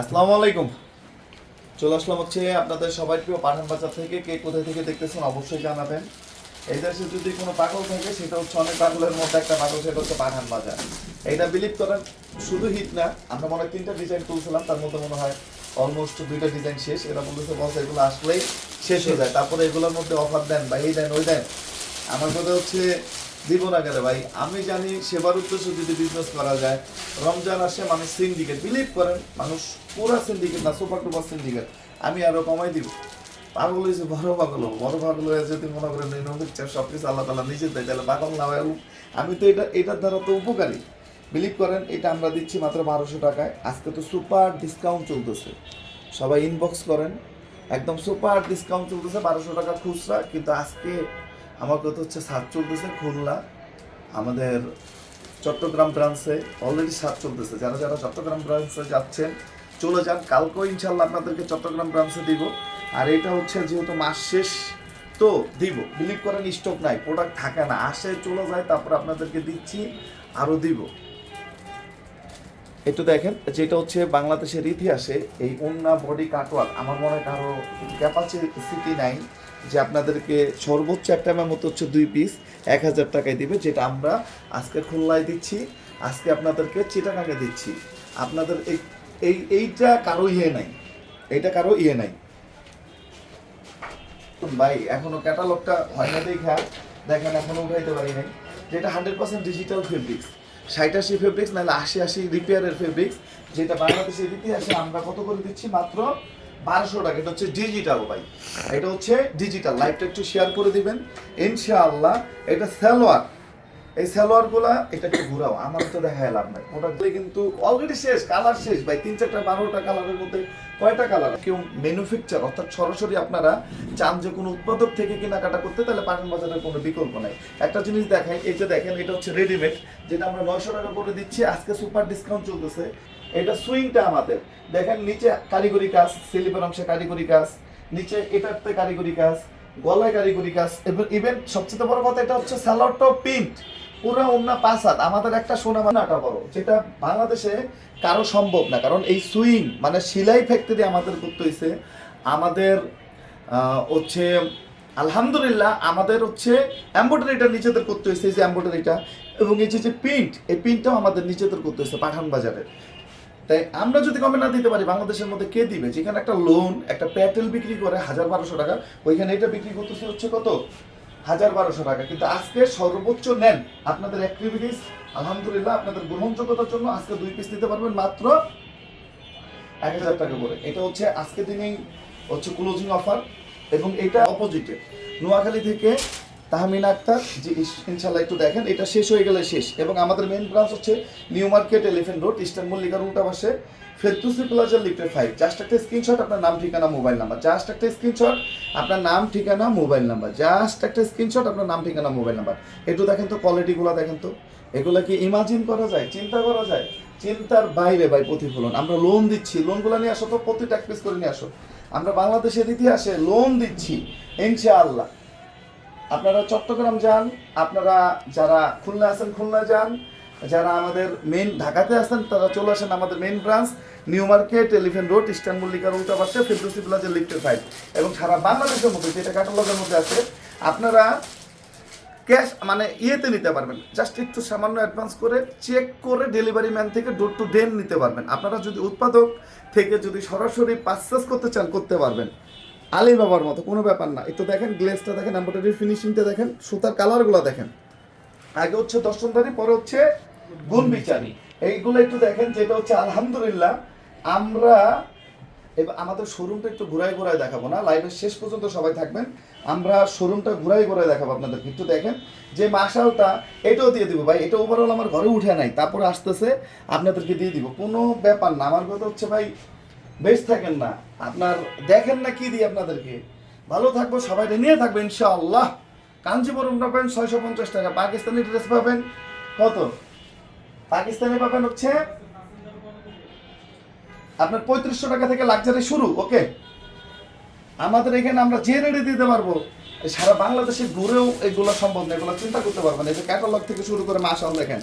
আসসালামু আলাইকুম। চলে আসলাম হচ্ছে আপনাদের সবাই প্রিয় পাঠান বাজার থেকে। কে কোথায় থেকে দেখতেছেন অবশ্যই জানাবেন। এই দেশে যদি কোনো পাগল থাকে, সেটা হচ্ছে অনেক পাগলের মধ্যে একটা পাগল, সেটা হচ্ছে পাঠান বাজার। এইটা বিলিভ করেন শুধু হিট না, আমরা মনে হয় তিনটা ডিজাইন তুলছিলাম, তার মধ্যে মনে হয় অলমোস্ট দুইটা ডিজাইন শেষ। এরা বলতেছে বস এগুলো আসলেই শেষ হয়ে যায়। তারপরে এগুলোর মধ্যে অফার দেন বা এই দেন, ওই দেন। আমার কথা হচ্ছে দিব না কেন ভাই? আমি জানি সেবার উদ্দেশ্যে যদি বিজনেস করা যায়, রমজান আসে মানুষ সিন্ডিকেট বিলিভ করেন, মানুষ পুরা সিন্ডিকেট না সুপার টুপার সিন্ডিকেট আমি আরও কমাই দিব। পাগল হয়েছে বড় পাগল। বড় পাগল হয়ে যদি মনে করেন চাষ সব কিছু আল্লাহ তালা নিজে দেয়, তাহলে পাগল না হয় আমি তো এটা, এটার দ্বারা তো উপকারী। বিলিভ করেন, এটা আমরা দিচ্ছি মাত্র বারোশো টাকায়। আজকে তো সুপার ডিসকাউন্ট চলতেছে। সবাই ইনবক্স করেন। একদম সুপার ডিসকাউন্ট চলতেছে, বারোশো টাকা খুচরা, কিন্তু আজকে আমার কথা হচ্ছে সাত চলতেছে খুলনা, আমাদের চট্টগ্রাম ব্রাঞ্চে অলরেডি সাত চলতেছে। যারা যারা চট্টগ্রাম ব্রাঞ্চে যাচ্ছেন, চলে যান। কালকেও ইনশাল্লাহ আপনাদেরকে চট্টগ্রাম ব্রাঞ্চে দিব। আর এটা হচ্ছে যেহেতু মাস শেষ, তো দিব। বিলিভ করেন স্টক নাই প্রোডাক্ট থাকে না। আসে, চলে যায়, তারপর আপনাদেরকে দিচ্ছি আরও দিব। একটু দেখেন, যেটা হচ্ছে বাংলাদেশের ইতিহাসে এই উন্না বডি কাটওয়ার্ক, আমার মনে হয় কারও ক্যাপাসিটি নাই যে আপনাদেরকে সর্বোচ্চ একটা মতো হচ্ছে দুই পিস এক হাজার টাকায় দিবে, যেটা আমরা আজকে খুলনায় দিচ্ছি, আজকে আপনাদেরকে চিটাগাঙ্গে দিচ্ছি। আপনাদের এই এই, এইটা কারও ইয়ে নাই, এইটা কারও ইয়ে নাই। ভাই, এখনও ক্যাটালগটা হয় না দেখা দেখেন এখনও উঠাইতে পারি নাই। যেটা হান্ড্রেড পার্সেন্ট ডিজিটাল ফেব্রিক্স ষাট আশি ফেব্রিক্স নাহলে আশি আশি রিপেয়ারের ফেব্রিক্স যেটা বাংলাদেশের ইতিহাসে আমরা কত করে দিচ্ছি? মাত্র বারোশো টাকা। এটা হচ্ছে ডিজিটাল ভাই। এটা হচ্ছে ডিজিটাল লাইভটা একটু শেয়ার করে দিবেন। ইনশাআল্লাহ, এটা সালোয়ার। এই সালোয়ারগুলা এটা একটু ঘুরাও, আমার তো দেখা লাভ নাই। কিন্তু অলরেডি শেষ কালার শেষ। ভাই, তিন চারটা, বারোটা কালারের মধ্যে কয়টা কালার কেউ ম্যানুফ্যাকচার অর্থাৎ সরাসরি আপনারা চান যে কোনো উৎপাদক থেকে কেনাকাটা করতে, তাহলে পাঠান বাজারের কোনো বিকল্প নাই। একটা জিনিস দেখাই, এই যে দেখেন, এটা হচ্ছে রেডিমেড যেটা আমরা নয়শো টাকা করে দিচ্ছি, আজকে সুপার ডিসকাউন্ট চলতেছে। এটা সুইংটা আমাদের। দেখেন, নিচে কারিগরি কাজ স্লিপের অংশে কারিগরি কাজ, নিচে এটাতে কারিগরি কাজ, গলায় কারিগরি কাজ, এবং ইভেন সবচেয়ে বড় কথা, এটা হচ্ছে স্যালোয়ারটাও প্রিন্ট পুরো অন্য পাঁচ আমাদের একটা সোনা মানাটা বড় যেটা বাংলাদেশে কারও সম্ভব না। কারণ এই সুইং মানে সেলাই ফ্যাক্টরি আমাদের করতে হয়েছে আমাদের হচ্ছে, আলহামদুলিল্লাহ আমাদের হচ্ছে এম্ব্রয়ডারিটা নিজেদের করতে হয়েছে যে এম্ব্রয়ডারিটা। এবং এই যে প্রিন্ট, এই প্রিন্টটাও আমাদের নিজেদের করতে হয়েছে পাঠান বাজারে তাই আমরা যদি কমে না দিতে পারি, বাংলাদেশের মধ্যে কে দিবে? যেখানে একটা লোন, একটা প্যাটেল বিক্রি করে হাজার বারোশো টাকা, ওইখানে এটা বিক্রি করতেছে হচ্ছে কত? হাজার বারোশো টাকা। কিন্তু আজকে সর্বোচ্চ নেন আপনাদের অ্যাক্টিভিটিস আলহামদুলিল্লাহ আপনাদের গ্রহণযোগ্যতার জন্য আজকে দুই পিস দিতে পারবেন মাত্র এক হাজার টাকা করে। এটা হচ্ছে আজকে দিনেই হচ্ছে ক্লোজিং অফার এবং এটা অপোজিটে নোয়াখালী থেকে তাহমিন আক্তার যে ইনশাল্লাহ একটু দেখেন, এটা শেষ হয়ে গেলে শেষ। এবং আমাদের মেন ব্রাঞ্চ হচ্ছে new market elephant road eastern মল্লিকার উল্টা পাশে ফেরতুসি প্লাজার লিফটের ফাইভ জাস্ট একটা স্ক্রিনশট আপনার নাম, ঠিকানা মোবাইল নাম্বার জাস্ট একটা স্ক্রিনশট আপনার নাম, ঠিকানা মোবাইল নাম্বার জাস্ট একটা স্ক্রিনশট আপনার নাম, ঠিকানা মোবাইল নাম্বার একটু দেখেন তো কোয়ালিটিগুলো দেখেন তো। এগুলো কি ইমাজিন করা যায়? চিন্তা করা যায়? চিন্তার বাইরে ভাই প্রতিফলন। আমরা লোন দিচ্ছি। লোনগুলো নিয়ে আসো তো, প্রতিটা পিস করে নিয়ে আসো। আমরা বাংলাদেশের ইতিহাসে লোন দিচ্ছি। ইনশাআল্লাহ। আপনারা চট্টগ্রাম যান, আপনারা যারা খুলনা আছেন খুলনা যান, যারা আমাদের মেন ঢাকাতে আছেন, তারা চলে আসেন আমাদের main branch new market elephant road eastern মল্লিকার উল্টা পাশে ফেরদৌসি প্লাজা লিফটের ফাইভ এবং সারা বাংলাদেশের মধ্যে, যেটা ক্যাটালগের মধ্যে আছে, আপনারা ক্যাশ মানে ইয়েতে নিতে পারবেন। জাস্ট একটু সামান্য অ্যাডভান্স করে চেক করে ডেলিভারি ম্যান থেকে ডোর টু ডেন নিতে পারবেন। আপনারা যদি উৎপাদক থেকে যদি সরাসরি পারচেস করতে চান, করতে পারবেন। আলী বাবার মতো, কোনো ব্যাপার না। একটু দেখেন গ্লেসটা দেখেন এম্ব্রয়ডারি ফিনিশিংটা দেখেন, সুতার কালারগুলো দেখেন। আগে হচ্ছে দর্শনদারি পরে হচ্ছে গুণ এইগুলো একটু দেখেন, যেটা হচ্ছে আলহামদুলিল্লাহ, আমরা এবার আমাদের শোরুমটা একটু ঘুরাই ঘুরাই দেখাবো না। লাইভের শেষ পর্যন্ত সবাই থাকবেন। আমরা শোরুমটা ঘুরাই ঘুরাই দেখাবো আপনাদেরকে। একটু দেখেন, যে মাসালটা এটাও দিয়ে দিব ভাই। এটা ওভারঅল আমার ঘরে উঠে নাই, তারপরে আসতেছে, আপনাদেরকে দিয়ে দিব। কোনো ব্যাপার না। আমার কথা হচ্ছে ভাই বেশ থাকেন না। আপনার দেখেন না কি দিই আপনাদেরকে। ভালো থাকব, সবাই নিয়ে থাকবে ইনশাআল্লাহ। কাঞ্জিপুরম পাবেন ছয়শো পঞ্চাশ টাকা। পাকিস্তানি ড্রেস পাবেন কত? পাকিস্তানি পাবেন হচ্ছে আপনার পঁয়ত্রিশশো টাকা থেকে লাক্সারি শুরু, ওকে? আমাদের এখানে আমরা যে রেটে দিতে পারব সারা বাংলাদেশে ঘুরেও এগুলো সম্ভব না, এগুলো চিন্তা করতে পারবেন এই যে ক্যাটালগ থেকে শুরু করে মাসাল দেখেন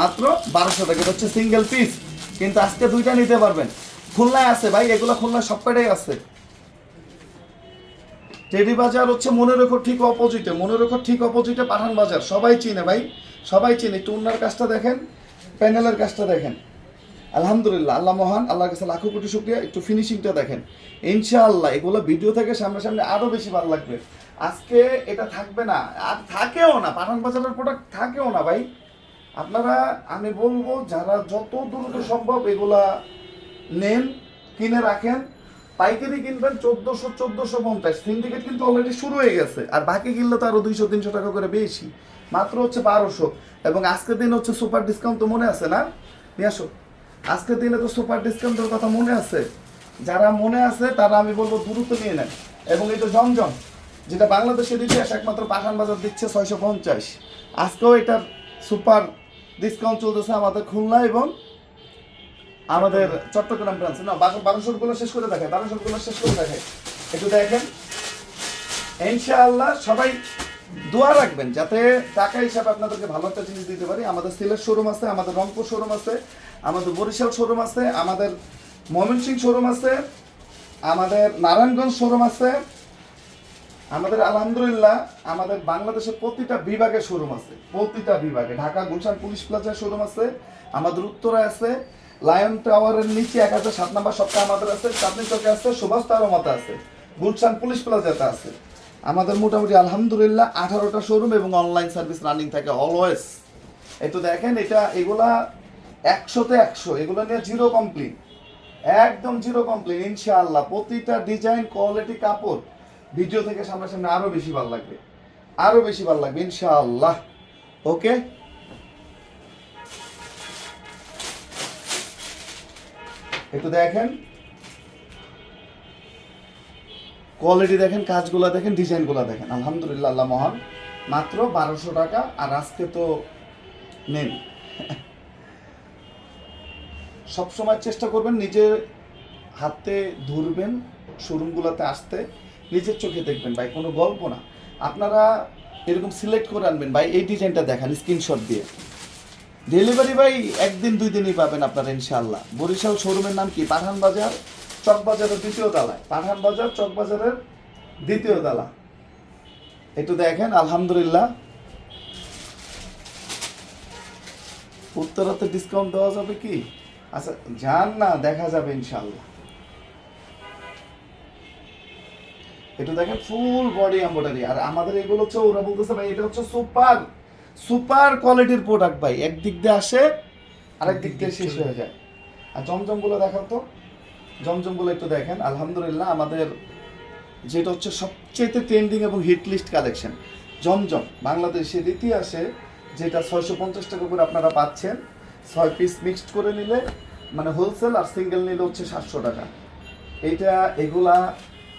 মাত্র বারোশো টাকা হচ্ছে সিঙ্গেল পিস কিন্তু আজকে দুইটা নিতে পারবেন। খুলনায় আছে ভাই, এগুলো খুলনায় সব কটাই আছে। টেরি বাজার হচ্ছে মনে রেখো ঠিক অপোজিটে মনে রেখো ঠিক অপোজিটে পাঠান বাজার, সবাই চিনে ভাই, সবাই চিনে উন্নার কাজটা দেখেন, প্যানেলের কাজটা দেখেন। আলহামদুলিল্লাহ, আল্লাহ মহান, আল্লাহর কাছে লাখো কোটি শুক্রিয়া, একটু ফিনিশিংটা দেখেন। ইনশাআল্লাহ, এগুলো ভিডিও থেকে সামনে সামনে আরও বেশি ভালো লাগবে। আজকে এটা থাকবে না, আর থাকেও না, পাঠান বাজারের প্রোডাক্ট থাকেও না ভাই। আপনারা, আমি বলব, যারা যত দ্রুত সম্ভব এগুলা নেন, কিনে রাখেন, পাইকারি কিনবেন চোদ্দোশো চোদ্দোশো পঞ্চাশ। সিন্ডিকেট কিন্তু অলরেডি শুরু হয়ে গেছে, আর বাকি কিনলে তো আরও দুইশো, তিনশো টাকা করে বেশি। মাত্র হচ্ছে বারোশো। এবং আজকের দিন হচ্ছে সুপার ডিসকাউন্ট তো মনে আছে না? নিয়ে আসো। আজকের দিনে তো সুপার ডিসকাউন্টের কথা মনে আছে? যারা মনে আছে, তারা আমি বলব দ্রুত নিয়ে নেন। এবং এই তো জমজম, যেটা বাংলাদেশের ইতিহাস একমাত্র পাঠান বাজার দিচ্ছে ছয়শো পঞ্চাশ। আজকেও এটার সুপার ডিসকাউন্ট চলতেছে আমাদের খুলনা এবং আমাদের চট্টগ্রাম ব্রাঞ্চে না বারোশো গুলো শেষ করে দেখে বারোশো গুলো শেষ করে দেখে একটু দেখেন। ইনশাআল্লাহ সবাই দোয়া রাখবেন যাতে টাকা হিসাবে আপনাদেরকে ভালো একটা জিনিস দিতে পারি। আমাদের সিলেট শোরুম আছে, আমাদের রংপুর শোরুম আছে, আমাদের বরিশাল শোরুম আছে, আমাদের ময়মনসিংহ শোরুম আছে, আমাদের নারায়ণগঞ্জ শোরুম আছে, আমাদের আলহামদুলিল্লাহ আমাদের বাংলাদেশের প্রতিটা বিভাগে শোরুম আছে। প্রতিটা বিভাগে, ঢাকা, গুলশান, পুলিশ প্লাজার শোরুম আছে, আমাদের উত্তরে আছে লায়ন টাওয়ারের নিচে এক হাজার সাত নাম্বার সপ্তাহ আমাদের আছে, চাঁদনি চকে আছে সুভাষ তারমাতে আছে, গুলশান পুলিশ প্লাজাতে আছে। আমাদের মোটামুটি আলহামদুলিল্লাহ আঠারোটা শোরুম এবং অনলাইন সার্ভিস রানিং থাকে অলওয়েজ একটু দেখেন, এটা এগুলা একশোতে একশো, এগুলো নিয়ে জিরো কমপ্লিট একদম জিরো কমপ্লেন ইনশাআল্লাহ। প্রতিটা ডিজাইন কোয়ালিটি কাপড় ভিডিও থেকে সামনাসামনি আরও বেশি ভালো লাগবে। আরও বেশি ভালো লাগবে, ইনশাআল্লাহ। ওকে একটু দেখেন। কোয়ালিটি দেখেন, কাজগুলো দেখেন, ডিজাইনগুলো দেখেন। আলহামদুলিল্লাহ, আল্লাহ মহান। মাত্র বারোশো টাকা, আর আজকে তো নেন সবসময় চেষ্টা করবেন নিজের হাতে ধরবেন, শোরুমগুলোতে আসতে, নিজের চোখে দেখবেন। ভাই, কোনো গল্প না। আপনারা এরকম সিলেক্ট করে আনবেন। ভাই, এই ডিজাইনটা দেখান স্ক্রিনশট দিয়ে। ডেলিভারি ভাই একদিন, দুই দিনই পাবেন আপনারা, ইনশাআল্লাহ। বরিশাল শোরুমের নাম কি? পাঠান বাজার, চক বাজারের দ্বিতীয় তলায় পাঠান বাজার, চক বাজারের দ্বিতীয় তালা। একটু দেখেন, আলহামদুলিল্লাহ। উত্তরাতে ডিসকাউন্ট দেওয়া যাবে কি? আচ্ছা যান না, দেখা যাবে ইনশাআল্লাহ। একটু দেখেন ফুল বডি এম্বয়ডারি আর আমাদের এগুলো হচ্ছে ওরা বলতেছে ভাই, এটা হচ্ছে সুপার। সুপার কোয়ালিটির প্রোডাক্ট ভাই। একদিক দিয়ে আসে, আরেক দিক দিয়ে শেষ হয়ে যায়। আর জমজমগুলো দেখাও তো। জমজমগুলো একটু দেখেন। আলহামদুলিল্লাহ আমাদের যেটা হচ্ছে সবচেয়ে ট্রেন্ডিং এবং হিট লিস্ট কালেকশন জমজম, বাংলাদেশের ইতিহাসে যেটা ছয়শো পঞ্চাশ টাকা করে আপনারা পাচ্ছেন, ছয় পিস মিক্সড করে নিলে মানে হোলসেল আর সিঙ্গেল নিলে হচ্ছে সাতশো টাকা। এইটা, এগুলা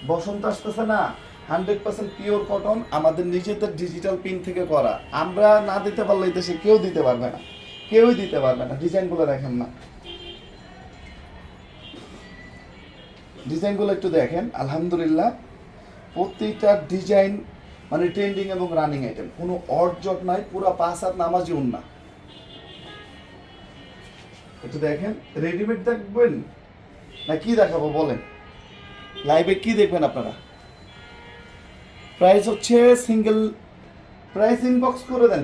বসন্ত আসতেছে না। হান্ড্রেড পার্সেন্ট পিওর কটন আমাদের নিজেদের ডিজিটাল পিন থেকে করা। আমরা না দিতে পারলে দেশে কেউ দিতে পারবে না। কেউই দিতে পারবে না। ডিজাইনগুলো দেখেন না। ডিজাইনগুলো একটু দেখেন। আলহামদুলিল্লাহ, প্রতিটা ডিজাইন মানে ট্রেন্ডিং এবং রানিং আইটেম কোনো অর্জক নাই, পুরো পাঁচ হাত নামাজি উন্না। একটু দেখেন রেডিমেড দেখবেন? না কি দেখাবো বলেন? লাইভে কি দেখবেন আপনারা? প্রাইস হচ্ছে সিঙ্গেল প্রাইস ইনবক্স করে দেন।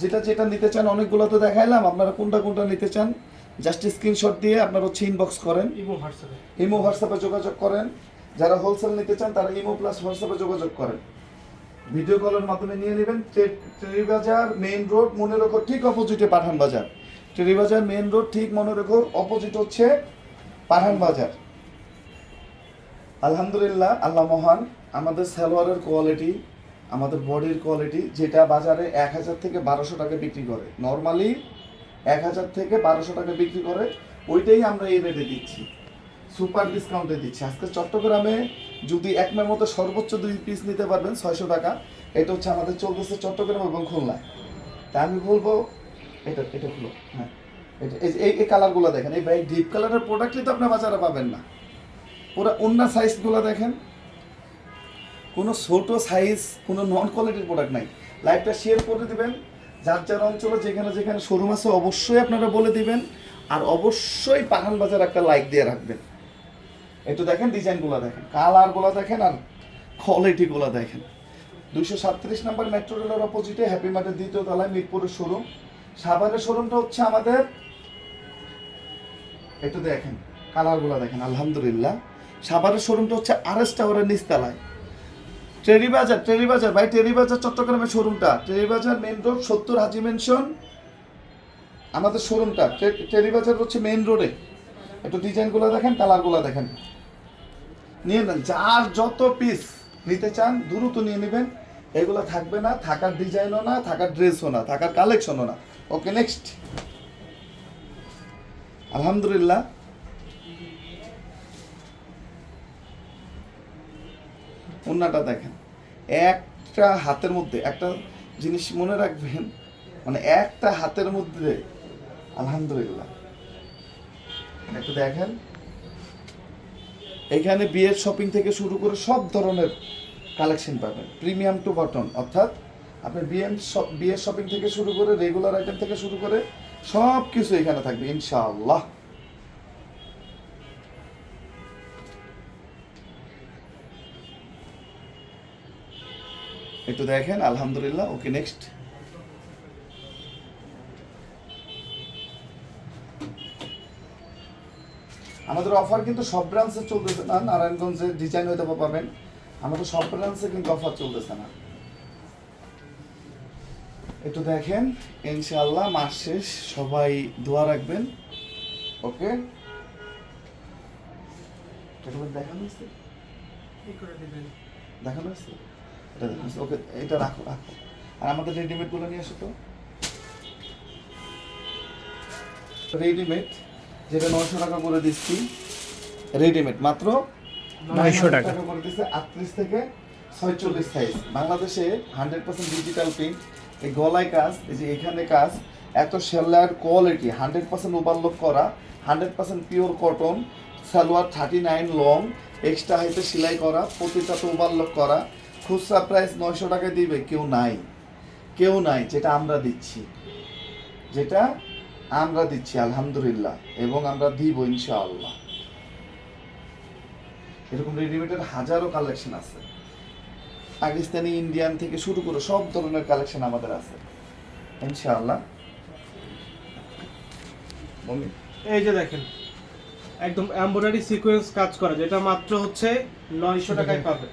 যেটা যেটা নিতে চান অনেকগুলো তো দেখাইলাম আপনারা কোনটা কোনটা নিতে চান জাস্ট স্ক্রিনশট দিয়ে আপনারা হচ্ছে ইনবক্স করেন। ইমো হোয়াটসঅ্যাপে ইমো হোয়াটসঅ্যাপে যোগাযোগ করেন। যারা হোলসেল নিতে চান তারা ইমো প্লাস হোয়াটসঅ্যাপে যোগাযোগ করেন। ভিডিও কলের মাধ্যমে নিয়ে নেবেন। টেরিবাজার মেইন রোড মনে রেখো ঠিক অপোজিটে পাঠান বাজার টেরিবাজার মেইন রোড ঠিক মনে রেখো অপোজিট হচ্ছে পাঠান বাজার আলহামদুলিল্লাহ, আল্লাহ মহান, আমাদের সালোয়ারের কোয়ালিটি আমাদের বডির কোয়ালিটি যেটা বাজারে এক হাজার থেকে বারোশো টাকা বিক্রি করে। নর্মালি এক হাজার থেকে বারোশো টাকা বিক্রি করে, ওইটাই আমরা এই রেটে দিচ্ছি। সুপার ডিসকাউন্টে দিচ্ছি। আজকে চট্টগ্রামে যদি এক মের মতো সর্বোচ্চ দুই পিস নিতে পারবেন, ছয়শো টাকা, এটা হচ্ছে আমাদের চলতেছে চট্টগ্রাম এবং খুলনায় তা আমি বলব, এটা এটা খুলো হ্যাঁ। এটা, এই এই কালারগুলো দেখেন। এই ডিপ কালারের প্রোডাক্টই তো আপনার বাজারে পাবেন না। পুরো অন্য সাইজগুলো দেখেন। কোনো ছোট সাইজ কোনো নন কোয়ালিটির প্রোডাক্ট নাই। লাইভটা শেয়ার করে দিবেন। যার যার অঞ্চলে যেখানে যেখানে শোরুম আছে, অবশ্যই আপনারা বলে দিবেন। আর অবশ্যই পাঠান বাজার একটা লাইক দিয়ে রাখবেন। একটু দেখেন ডিজাইনগুলো দেখেন। কালারগুলো দেখেন আর কোয়ালিটিগুলো দেখেন। দুইশো সাতত্রিশ নাম্বার মেট্রো রেলের অপোজিটে হ্যাপি মার্টের দ্বিতীয় তলায় মিরপুরের শোরুম সাভারের শোরুমটা হচ্ছে আমাদের, একটু দেখেন কালারগুলো দেখেন, আলহামদুলিল্লাহ। সাভারের শোরুমটা হচ্ছে আর এস টাওয়ারের বাজার টেরি বাজার ভাই টেরি বাজার চট্টগ্রামের শোরুমটা। টেরি বাজার মেন রোড, সত্তর হাজি মেনশন আমাদের শোরুমটা। টে- টেরি বাজার হচ্ছে মেন রোডে একটু ডিজাইনগুলো দেখেন কালারগুলো দেখেন। নিয়ে নেন, যার যত পিস নিতে চান, দ্রুত নিয়ে নেবেন। এগুলো থাকবে না, থাকার ডিজাইনও না, থাকার ড্রেসও না, থাকার কালেকশনও না। ওকে নেক্সট আলহামদুলিল্লাহ। অন্যটা দেখেন। একটা হাতের মধ্যে, একটা জিনিস মনে রাখবেন মানে একটা হাতের মধ্যে, আলহামদুলিল্লাহ। একটু দেখেন। এখানে বিয়ের শপিং থেকে শুরু করে সব ধরনের কালেকশন পাবেন। প্রিমিয়াম টু বটন অর্থাৎ আপনি বিএম বিয়ের শপিং থেকে শুরু করে রেগুলার আইটেম থেকে শুরু করে সব কিছু এখানে থাকবে, ইনশাআল্লাহ। একটু দেখেন আলহামদুলিল্লাহ। ওকে নেক্সট আমাদের অফার কিন্তু সব ব্রাঞ্চে চলতেছে না নারায়ণগঞ্জে ডিজাইন হয়তো পাবেন। আমাদের সব ব্রাঞ্চে কিন্তু অফার চলতেছে না। একটু দেখেন ইনশাআল্লাহ মাস শেষ সবাই দোয়া রাখবেন। ওকে? দেখানো হয়েছে? দেখানো হয়েছে? এটা হয়েছে ওকে এটা রাখো রাখো। আর আমাদের রেডিমেডগুলো নিয়ে আসো তো। রেডিমেড যেটা নয়শো টাকা করে দিচ্ছি। রেডিমেড মাত্র 900 টাকা। করে দিচ্ছে আটত্রিশ থেকে ছয়চল্লিশ সাইজ বাংলাদেশে হান্ড্রেড পার্সেন্ট ডিজিটাল প্রিন্ট এই গলায় কাজ এই যে এখানে কাজ এত seller quality hundred percent overlock করা hundred percent pure cotton salwar thirty nine long extra হাইতে সেলাই করা প্রতিটাতে ওভারলোক করা। খুচরা প্রাইস নয়শো টাকায় দিবে, কেউ নাই। কেউ নাই, যেটা আমরা দিচ্ছি। যেটা আমরা দিচ্ছি, আলহামদুলিল্লাহ, এবং আমরা দিব ইনশাআল্লাহ। এরকম রেডিমেডের হাজারো কালেকশন আছে। পাকিস্তানি ইন্ডিয়ান থেকে শুরু করে সব ধরনের কালেকশন আমাদের আছে। ইনশাআল্লাহ। এই যে দেখেন, একদম এমব্রয়ডারি সিকোয়েন্স কাজ করা, যেটা মাত্র হচ্ছে নয়শো টাকায় পাবে।